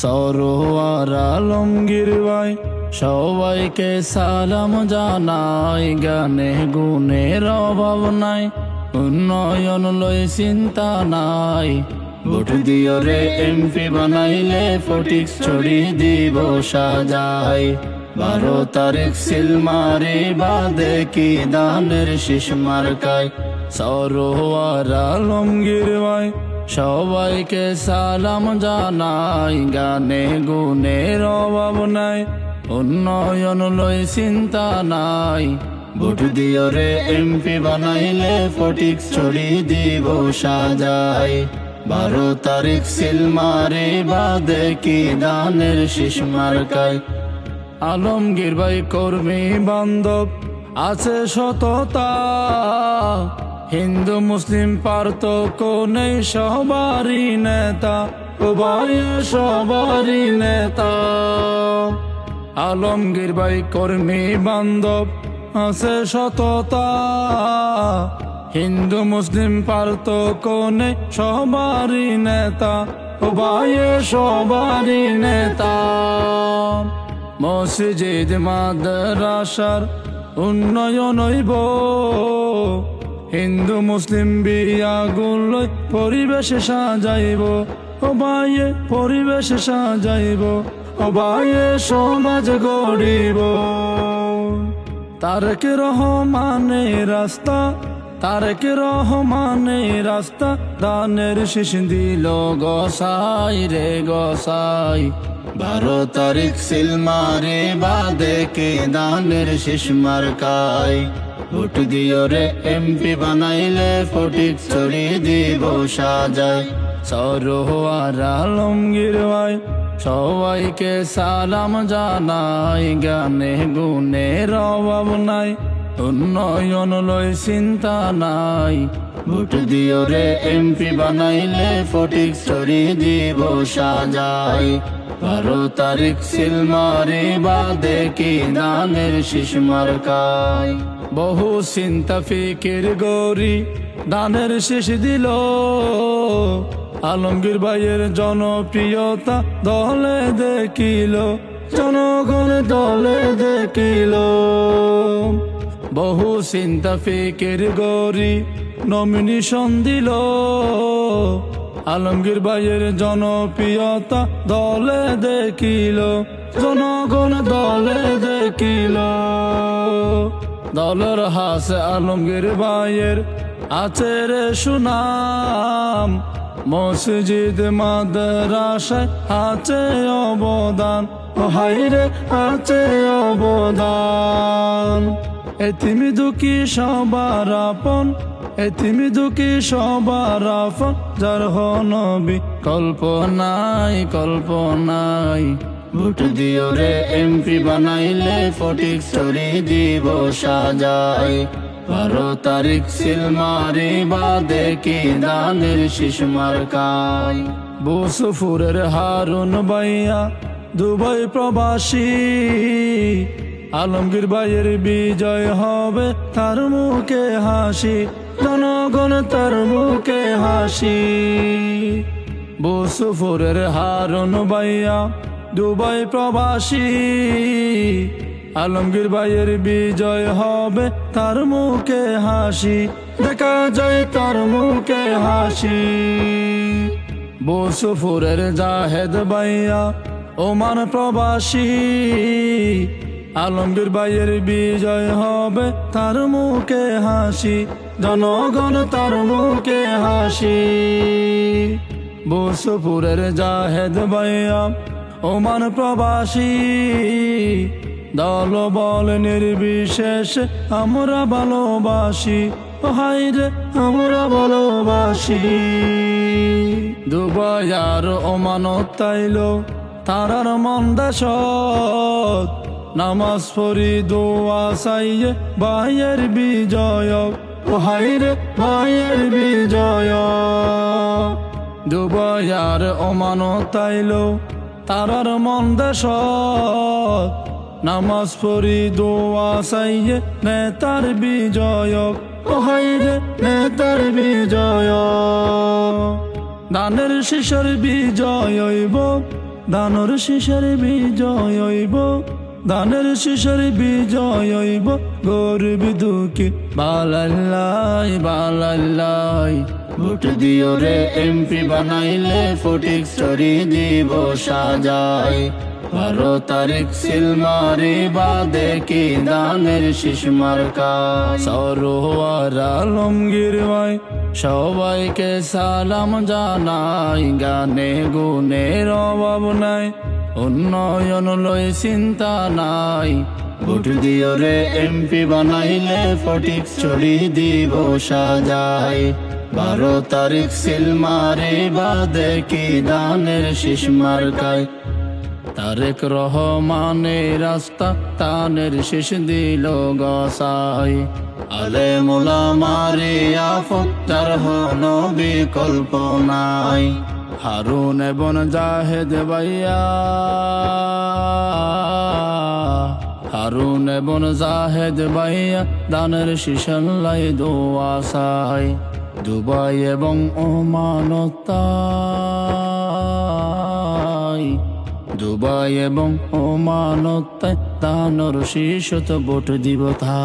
সরোয়ার আলমগীর ভাই, সবাইকে সালাম জানাই। গানে গুণের অভাব নাই, উন্নয়ন লই চিন্তা নাই। ভোট দিও রে এমপি বানাইলে ফটিক ছড়ি দিব সাজাই। বারো তারিখ সিলমারি বাদে কি দানের শিশ মার্কায়? সরোয়ার আলমগীর ভাই সবাইকে সালাম জানাই, গানে গুণের অভাব নাই, উন্নয়ন লই চিন্তা নাই। ভোট দিও রে এমপি বানাইলে ফটিক ছড়ি দিব সাজাই। বারো তারিখ সিলমারে বাদে কি দানের শিশ মার্কায় আলমগীর ভাই কর্মী বান্ধব, আছে সততা। হিন্দু, মুসলিম পার্থক্য নেই, সবারই নেতা ভাই সবারই নেতা। আলমগীর ভাই কর্মী বান্ধব আছে সততা। হিন্দু, মুসলিম পার্থক্য নেই, সবারই নেতা ভাই সবারই নেতা। মসজিদ মাদ্রাসার উন্নয়ন হইব। হিন্দু মুসলিম বিয়াগুলো পরিবেশে সাজাইব ও বাইয়ে পরিবেশে সাজাইব ও বাইয়ে সমাজ গড়িব। তারক রহমানের রাস্তা, তারক রহমানের রাস্তা, দানের শেষ দিল গসাই রে গসাই। বারো তারিখ সিলমারে বাদে কে দানের শেষ মার্কাই ভোট দিও রে এমপি বানাইলে ফটিক ছড়িয়ে দিব সাজায় সরোয়ার আলমগীর ভাই, সবাইকে সালাম জানাই। গানে গুণের অভাব নাই, উন্নয়ন লই চিন্তা নাই। ভোট দিও রে এমপি বানাইলে ফটিক ছড়িয়ে দিব সাজাই। বারো তারিখ সিলমারি বাদে কি দানের শিশ মার্কায়? বহু চিন্তা ফিকির গৌরী দানের শেষ দিল। আলমগীর ভাইয়ের জনপ্রিয়তা দলে দেখিল, জনগণ দলে দেখিল। বহু চিন্তা ফিকির গৌরী নমিনেশন দিল। আলমগীর ভাইয়ের জনপ্রিয়তা দলে দেখিল, জনগণ দলে দেখিল। দলের হাসে আলমগীর ভাইয়ের আছে রে সুনাম, মসজিদ মাদ্রাসায় আছে অবদান। হাইরে আছে অবদান। এতিমি দুঃখী সবার আপন এতিমি দুঃখী সবার যার হনবি কল্পনাই কল্পনাই। ভোট দিও রে এমপি বানাইলে ফটিক ছড়ি দিব সাজাই বারো তারিখ সিলমারি বাদে কি দানের শিশ মার্কাই বসুফুরের হারুন বাইয়া দুবাই প্রবাসী। আলমগীর ভাইয়ের বিজয় হবে তার মুখে হাসি। জনগণ তার মুখে হাসি। বসুফুরের হারুন বাইয়া দুবাই প্রবাসী। আলমগীর ভাইয়ের বিজয় হবে তার মুখে হাসি। দেখা যায় তার মুখে হাসি। বসুফুরের জাহেদ বাইয়া ওমান প্রবাসী। আলমগীর ভাইয়ের বিজয় হবে তার মুখে হাসি, জনগণ তার মুখে হাসি। বসুপুরের জাহেদ ভাইয়া, ওমান প্রবাসী। দল বল নির্বিশেষ, আমরা ভালোবাসি। হাইরে আমরা ভালোবাসি। দুবাই আর ওমানত তাইল তারার মন্দাস নামাজ পড়ি, দোয়া সাইয়ে ভাইয়ের বিজয়। ও হাইরে বিজয়। দুবাই আর ওমানত তাইল তারার মন্দাস নামাজ পড়ি, দোয়া সাইয়ে নেতার বিজয়। ও নেতার বিজয়। দানের শিশর বিজয় হইব, দানর শিশার বিজয় দানের শিশার বিজয় হইব গরিব দুঃখী। বালাল্লাই বালাল্লাই। ভোট দিও রে এমপি বানাইলে ফটিক স্টোরি দিব সাজাই বারো তারিখ সিলমারি বাদে কি দানের শিশমার কাজ সরোয়ার আলমগীর ভাই সবাইকে সালাম জানাই। গানে গুণের অভাব নাই। উন্নয়ন লই চিন্তা নাই। ভোট দিও রে এমপি বানাইলে ফটিক চড়ি দিব সাজাই। বারো তারিখ সিলমারি বাদে কি দানের শিশমার কায় তারেক রহমানের রাস্তা তানের শেষ দিল গসাই। আলে মোলা মারিয়া ফত্তার হন বিকল্প নাই। হারুন এবং জাহেদ ভাইয়া। হারুন এবং জাহেদ ভাইয়া দানের শিশাল্লাই দোয়া সাই দুবাই এবং ওমানতাই দুবাই এবং ওমানতায় দানর শিশত ভোট দিব তা